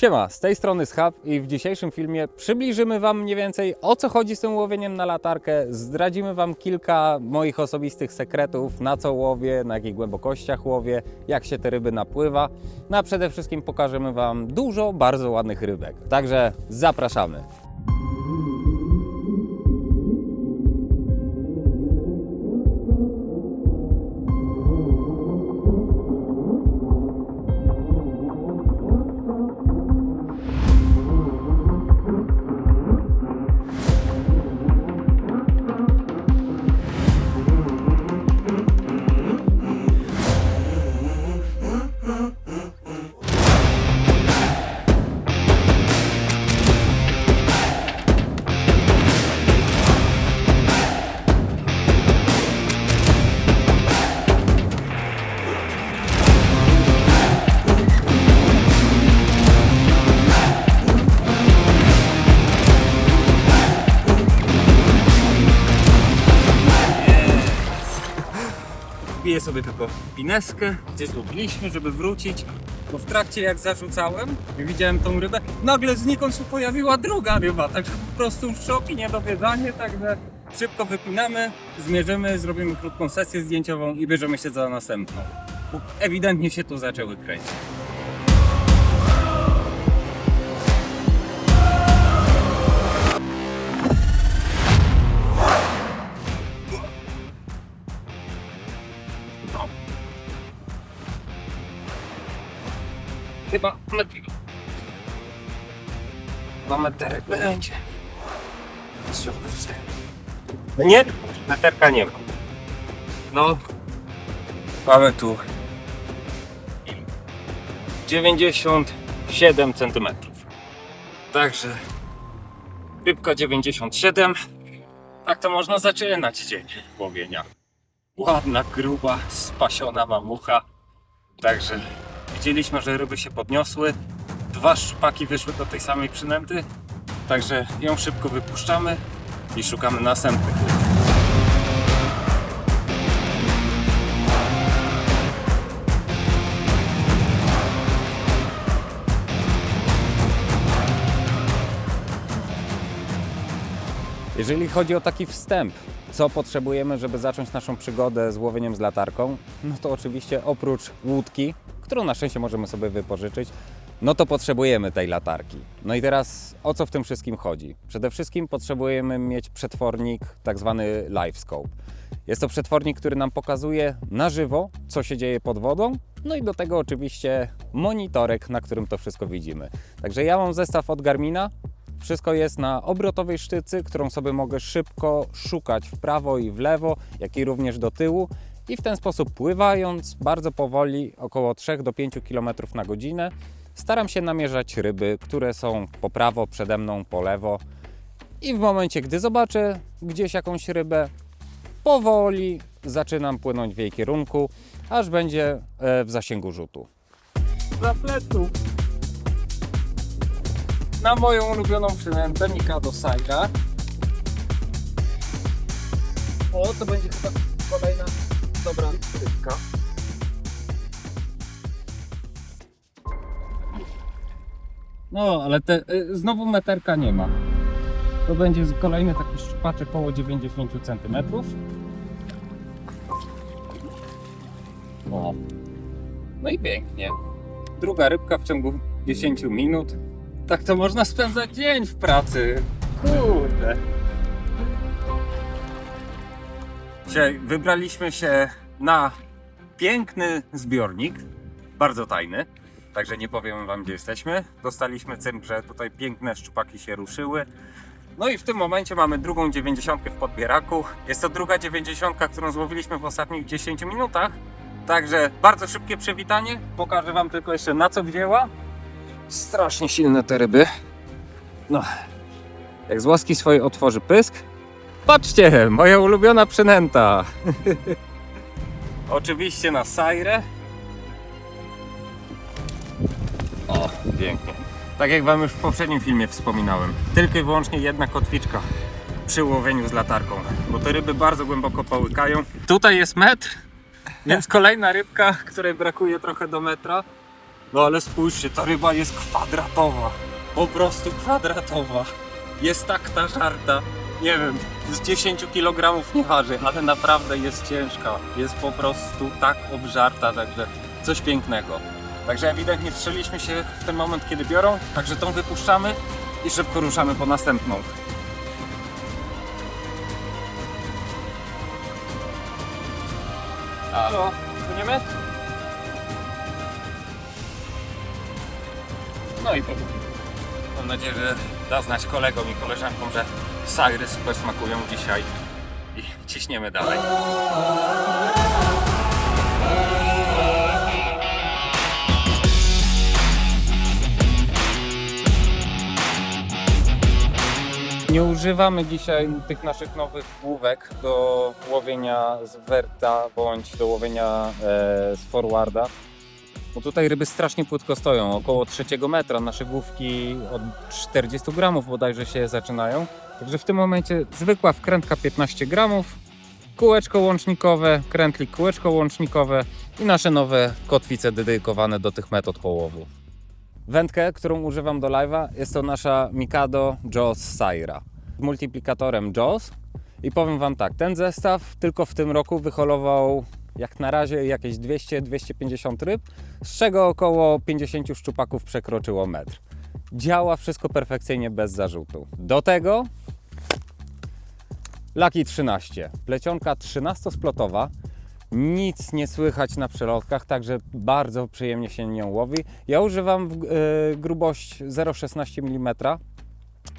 Siema, z tej strony Schab i w dzisiejszym filmie przybliżymy Wam mniej więcej o co chodzi z tym łowieniem na latarkę, zdradzimy Wam kilka moich osobistych sekretów, na co łowię, na jakich głębokościach łowię, jak się te ryby napływa, no a przede wszystkim pokażemy Wam dużo bardzo ładnych rybek. Także zapraszamy. Wbiję sobie tylko pineskę, gdzie złowiliśmy, żeby wrócić. Bo w trakcie jak zarzucałem i widziałem tą rybę, nagle znikąd się pojawiła druga ryba. Także po prostu szok i niedowiedzanie, także szybko wypinamy, zmierzymy, zrobimy krótką sesję zdjęciową i bierzemy się za następną. Ewidentnie się tu zaczęły kręcić. Chyba lepiej. Dwa meterek będzie. No nie, meterka nie ma. No, mamy tu 97 cm. Także rybka 97. Tak to można zaczynać dzień łowienia. Ładna, gruba, spasiona mamucha. Także widzieliśmy, że ryby się podniosły. Dwa szpaki wyszły do tej samej przynęty. Także ją szybko wypuszczamy i szukamy następnych ryb. Jeżeli chodzi o taki wstęp, co potrzebujemy, żeby zacząć naszą przygodę z łowieniem z latarką, no to oczywiście oprócz łódki, którą na szczęście możemy sobie wypożyczyć, no to potrzebujemy tej latarki. No i teraz o co w tym wszystkim chodzi? Przede wszystkim potrzebujemy mieć przetwornik, tak zwany live scope. Jest to przetwornik, który nam pokazuje na żywo, co się dzieje pod wodą, no i do tego oczywiście monitorek, na którym to wszystko widzimy. Także ja mam zestaw od Garmina, wszystko jest na obrotowej sztycy, którą sobie mogę szybko szukać w prawo i w lewo, jak i również do tyłu. I w ten sposób pływając bardzo powoli, około 3 do 5 km na godzinę, staram się namierzać ryby, które są po prawo, przede mną, po lewo. I w momencie, gdy zobaczę gdzieś jakąś rybę, powoli zaczynam płynąć w jej kierunku, aż będzie e, w zasięgu rzutu. Pleców na moją ulubioną przynętę Mikado Saira. O, to będzie chyba kolejna dobra rybka. No, ale te, y, znowu meterka nie ma. To będzie kolejny taki szczupaczek około 90 cm. O. No i pięknie. Druga rybka w ciągu 10 minut. Tak to można spędzać dzień w pracy. Kurde. Dzisiaj wybraliśmy się na piękny zbiornik, bardzo tajny, także nie powiem wam gdzie jesteśmy. Dostaliśmy że tutaj piękne szczupaki się ruszyły. No i w tym momencie mamy drugą 90 w podbieraku. Jest to druga 90, którą złowiliśmy w ostatnich 10 minutach. Także bardzo szybkie przywitanie. Pokażę wam tylko jeszcze na co wzięła. Strasznie silne te ryby. No, jak z łaski swojej otworzy pysk. Patrzcie, moja ulubiona przynęta. Oczywiście na sajrę. O, pięknie. Tak jak wam już w poprzednim filmie wspominałem, tylko i wyłącznie jedna kotwiczka przy łowieniu z latarką, bo te ryby bardzo głęboko połykają. Tutaj jest metr, więc kolejna rybka, której brakuje trochę do metra. No ale spójrzcie, ta ryba jest kwadratowa. Po prostu kwadratowa. Jest tak nażarta. Nie wiem, z 10 kg nie waży, ale naprawdę jest ciężka. Jest po prostu tak obżarta, także coś pięknego. Także ewidentnie wstrzeliśmy się w ten moment, kiedy biorą, także tą wypuszczamy i szybko ruszamy po następną. Halo, płyniemy? No i powoli. Mam nadzieję, że da znać kolegom i koleżankom, że sajry super smakują dzisiaj i ciśniemy dalej. Nie używamy dzisiaj tych naszych nowych główek do łowienia z werta bądź do łowienia e, z forwarda. Bo tutaj ryby strasznie płytko stoją, około trzeciego metra. Nasze główki od 40 gramów bodajże się zaczynają. Także w tym momencie zwykła wkrętka 15 gramów, kółeczko łącznikowe, krętlik kółeczko łącznikowe i nasze nowe kotwice dedykowane do tych metod połowu. Wędkę, którą używam do live'a, jest to nasza Mikado Jaws Saira. Z multiplikatorem Jaws. I powiem Wam tak, ten zestaw tylko w tym roku wyholował jak na razie jakieś 200-250 ryb, z czego około 50 szczupaków przekroczyło metr. Działa wszystko perfekcyjnie bez zarzutu. Do tego Lucky 13, plecionka 13-splotowa, nic nie słychać na przelotkach, także bardzo przyjemnie się nią łowi. Ja używam w, e, grubość 0,16 mm.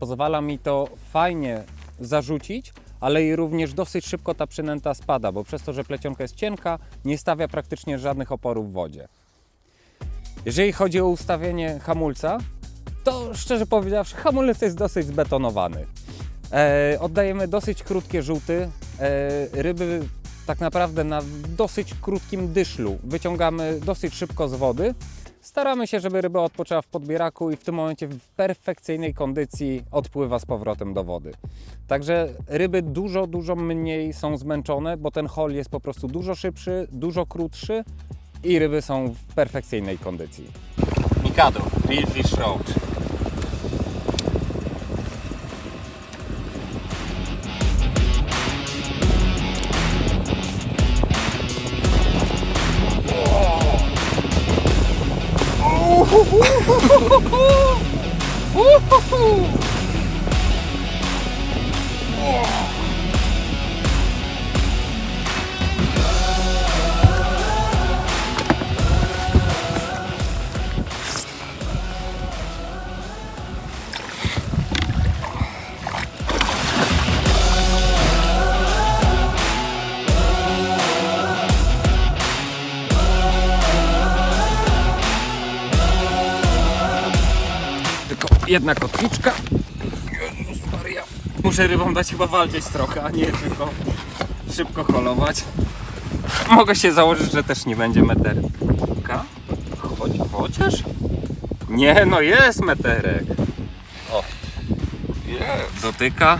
Pozwala mi to fajnie zarzucić, ale i również dosyć szybko ta przynęta spada, bo przez to, że plecionka jest cienka, nie stawia praktycznie żadnych oporów w wodzie. Jeżeli chodzi o ustawienie hamulca, to szczerze powiedziawszy, hamulec jest dosyć zbetonowany. E, oddajemy dosyć krótkie rzuty. E, ryby tak naprawdę na dosyć krótkim dyszlu wyciągamy dosyć szybko z wody. Staramy się, żeby ryba odpoczęła w podbieraku i w tym momencie w perfekcyjnej kondycji odpływa z powrotem do wody. Także ryby dużo, dużo mniej są zmęczone, bo ten hol jest po prostu dużo szybszy, dużo krótszy i ryby są w perfekcyjnej kondycji. Mikado, Real Fish Roach. Tylko jedna kotwiczka. Jezus Maria. Muszę rybom dać chyba walczyć trochę, a nie tylko szybko holować. Mogę się założyć, że też nie będzie meterka. Chodź, chociaż? Nie, no jest meterek. O, jest. Dotyka.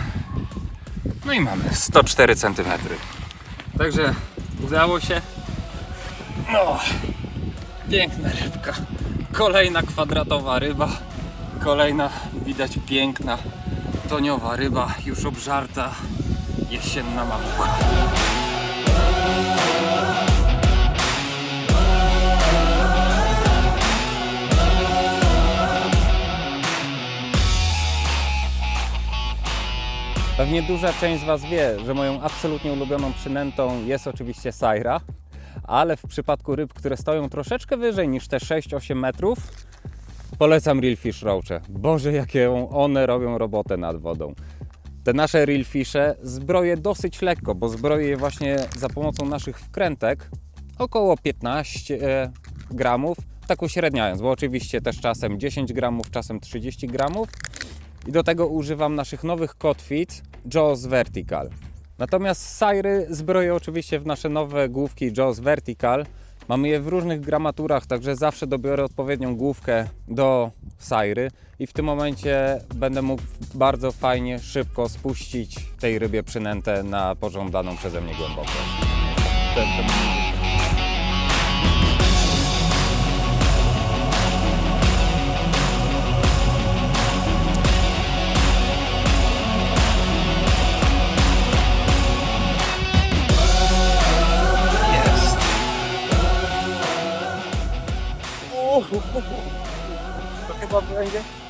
No i mamy 104 cm. Także udało się. No, piękna rybka. Kolejna kwadratowa ryba. Kolejna widać piękna, toniowa ryba, już obżarta, jesienna mamucha. Pewnie duża część z Was wie, że moją absolutnie ulubioną przynętą jest oczywiście sajra, ale w przypadku ryb, które stoją troszeczkę wyżej niż te 6-8 metrów, Polecam Real Fish. Boże, jakie one robią robotę nad wodą. Te nasze Real zbroję dosyć lekko, bo zbroję je właśnie za pomocą naszych wkrętek około 15 gramów, tak uśredniając, bo oczywiście też czasem 10 gramów, czasem 30 gramów. I do tego używam naszych nowych kotwic Jaws Vertical. Natomiast Sajry zbroję oczywiście w nasze nowe główki Jaws Vertical. Mamy je w różnych gramaturach, także zawsze dobiorę odpowiednią główkę do Sajry i w tym momencie będę mógł bardzo fajnie, szybko spuścić tej rybie przynętę na pożądaną przeze mnie głębokość.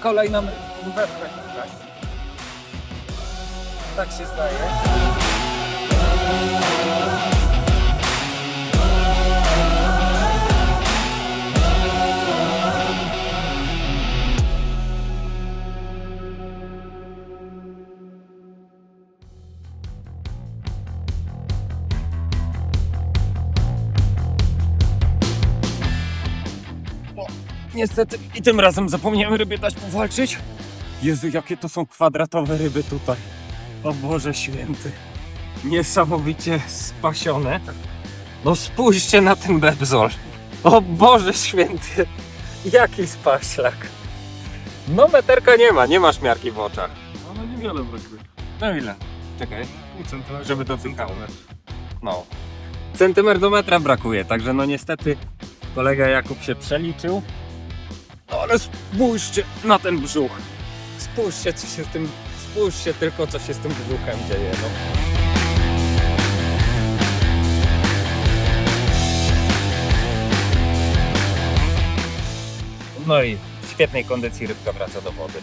Kolejna wędka. Tak? tak się zdaje. Niestety i tym razem zapomniałem rybie dać powalczyć. Jezu, jakie to są kwadratowe ryby tutaj. O Boże święty. Niesamowicie spasione. No spójrzcie na ten bebzol. O Boże święty. Jaki spaślak. No meterka nie ma, nie masz miarki w oczach. No niewiele brakuje. No ile? Czekaj, Pół centymetra. żeby to tynkało. No. Centymetr do metra brakuje, także no niestety kolega Jakub się przeliczył. Ale spójrzcie na ten brzuch. Spójrzcie co się z tym, spójrzcie tylko co się z tym brzuchem dzieje. No. No i w świetnej kondycji rybka wraca do wody.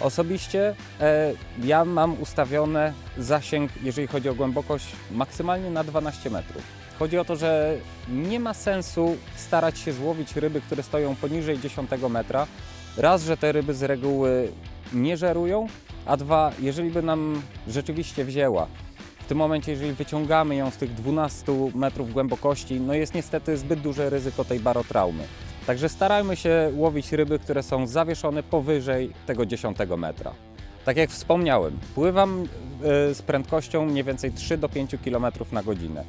Osobiście e, ja mam ustawione zasięg, jeżeli chodzi o głębokość, maksymalnie na 12 metrów. Chodzi o to, że nie ma sensu starać się złowić ryby, które stoją poniżej 10 metra. Raz, że te ryby z reguły nie żerują, a dwa, jeżeli by nam rzeczywiście wzięła, w tym momencie, jeżeli wyciągamy ją z tych 12 metrów głębokości, no jest niestety zbyt duże ryzyko tej barotraumy. Także starajmy się łowić ryby, które są zawieszone powyżej tego 10 metra. Tak jak wspomniałem, pływam e, z prędkością mniej więcej 3 do 5 km na godzinę.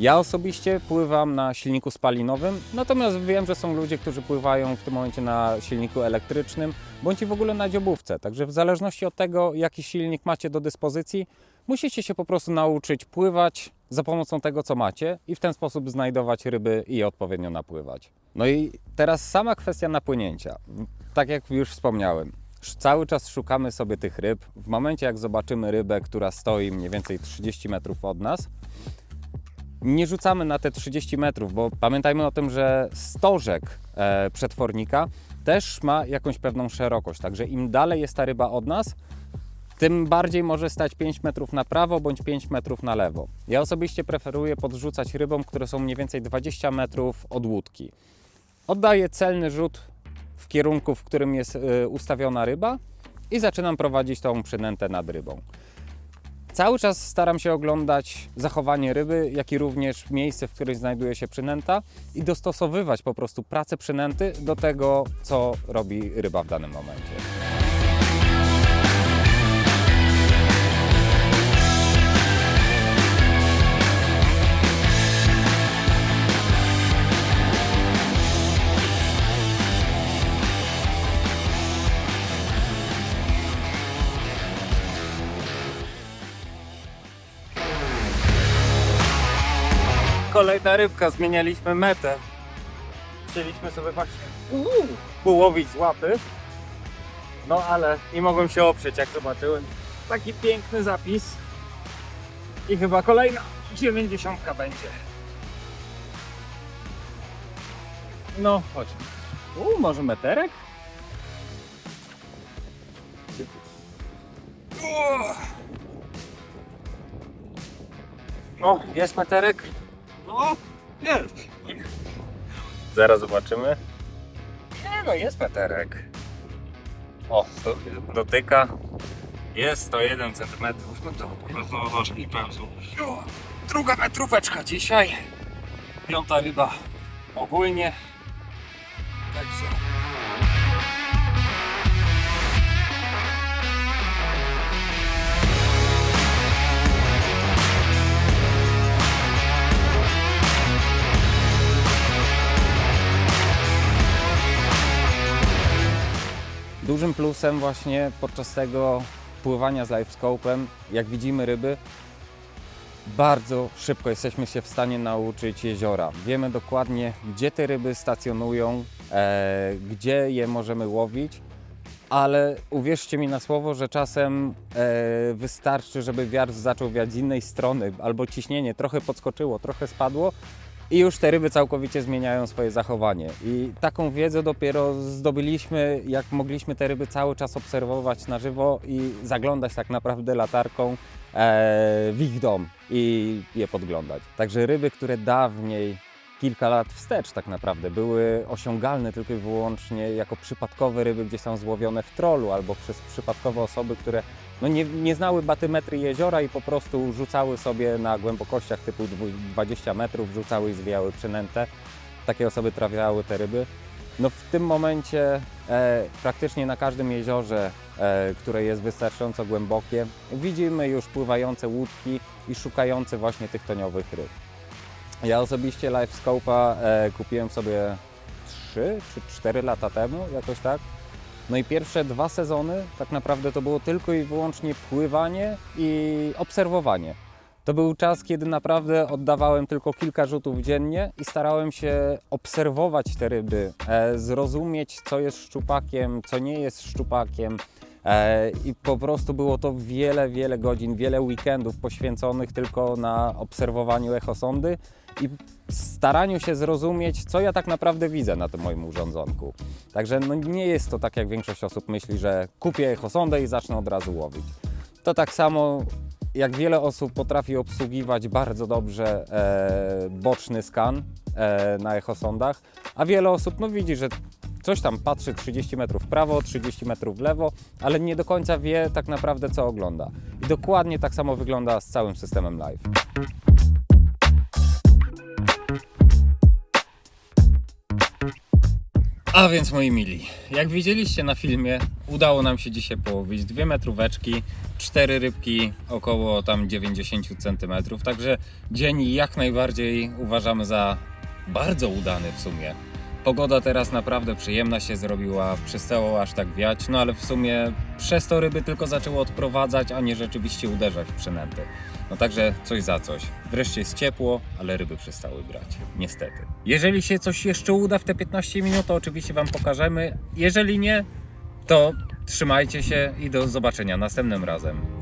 Ja osobiście pływam na silniku spalinowym, natomiast wiem, że są ludzie, którzy pływają w tym momencie na silniku elektrycznym bądź i w ogóle na dziobówce. Także w zależności od tego, jaki silnik macie do dyspozycji, musicie się po prostu nauczyć pływać za pomocą tego, co macie i w ten sposób znajdować ryby i odpowiednio napływać. No i teraz sama kwestia napłynięcia. Tak jak już wspomniałem, cały czas szukamy sobie tych ryb. W momencie, jak zobaczymy rybę, która stoi mniej więcej 30 metrów od nas, nie rzucamy na te 30 metrów, bo pamiętajmy o tym, że stożek e, przetwornika też ma jakąś pewną szerokość. Także im dalej jest ta ryba od nas, tym bardziej może stać 5 metrów na prawo bądź 5 metrów na lewo. Ja osobiście preferuję podrzucać rybom, które są mniej więcej 20 metrów od łódki. Oddaję celny rzut w kierunku, w którym jest y, ustawiona ryba i zaczynam prowadzić tą przynętę nad rybą. Cały czas staram się oglądać zachowanie ryby, jak i również miejsce, w którym znajduje się przynęta i dostosowywać po prostu pracę przynęty do tego, co robi ryba w danym momencie. Kolejna rybka, zmienialiśmy metę. Chcieliśmy sobie właśnie połowić z łapy. No ale nie mogłem się oprzeć, jak zobaczyłem taki piękny zapis. I chyba kolejna 90 będzie. No, chodź. Uuu, może meterek? O, jest meterek? No, jest. Zaraz zobaczymy. Nie no, jest meterek. O, do, dotyka. Jest 101 cm. No to No to pędzą. o, druga metróweczka dzisiaj. Piąta ryba ogólnie. Także. Dużym plusem właśnie podczas tego pływania z livescope'em, jak widzimy ryby, bardzo szybko jesteśmy się w stanie nauczyć jeziora. Wiemy dokładnie, gdzie te ryby stacjonują, e, gdzie je możemy łowić, ale uwierzcie mi na słowo, że czasem e, wystarczy, żeby wiatr zaczął wiać z innej strony, albo ciśnienie trochę podskoczyło, trochę spadło i już te ryby całkowicie zmieniają swoje zachowanie. I taką wiedzę dopiero zdobyliśmy, jak mogliśmy te ryby cały czas obserwować na żywo i zaglądać tak naprawdę latarką e, w ich dom i je podglądać. Także ryby, które dawniej kilka lat wstecz tak naprawdę były osiągalne tylko i wyłącznie jako przypadkowe ryby gdzieś tam złowione w trolu albo przez przypadkowe osoby, które no nie, nie znały batymetry jeziora i po prostu rzucały sobie na głębokościach typu dwu- 20 metrów, rzucały i zwijały przynętę. Takie osoby trafiały te ryby. No w tym momencie e, praktycznie na każdym jeziorze, e, które jest wystarczająco głębokie, widzimy już pływające łódki i szukające właśnie tych toniowych ryb. Ja osobiście Livescope'a e, kupiłem sobie 3 czy 4 lata temu, jakoś tak. No i pierwsze dwa sezony tak naprawdę to było tylko i wyłącznie pływanie i obserwowanie. To był czas, kiedy naprawdę oddawałem tylko kilka rzutów dziennie i starałem się obserwować te ryby, e, zrozumieć, co jest szczupakiem, co nie jest szczupakiem. E, I po prostu było to wiele, wiele godzin, wiele weekendów poświęconych tylko na obserwowaniu echosondy i staraniu się zrozumieć, co ja tak naprawdę widzę na tym moim urządzonku. Także no nie jest to tak, jak większość osób myśli, że kupię echosondę i zacznę od razu łowić. To tak samo jak wiele osób potrafi obsługiwać bardzo dobrze e, boczny skan e, na echosondach, a wiele osób no widzi, że coś tam patrzy 30 metrów w prawo, 30 metrów w lewo, ale nie do końca wie tak naprawdę co ogląda. I dokładnie tak samo wygląda z całym systemem live. A więc moi mili, jak widzieliście na filmie, udało nam się dzisiaj połowić dwie metróweczki, cztery rybki około tam 90 cm, także dzień jak najbardziej uważamy za bardzo udany w sumie. Pogoda teraz naprawdę przyjemna się zrobiła, przestało aż tak wiać, no ale w sumie przez to ryby tylko zaczęły odprowadzać, a nie rzeczywiście uderzać w przynęty. No także coś za coś. Wreszcie jest ciepło, ale ryby przestały brać. Niestety. Jeżeli się coś jeszcze uda w te 15 minut, to oczywiście Wam pokażemy. Jeżeli nie, to trzymajcie się i do zobaczenia następnym razem.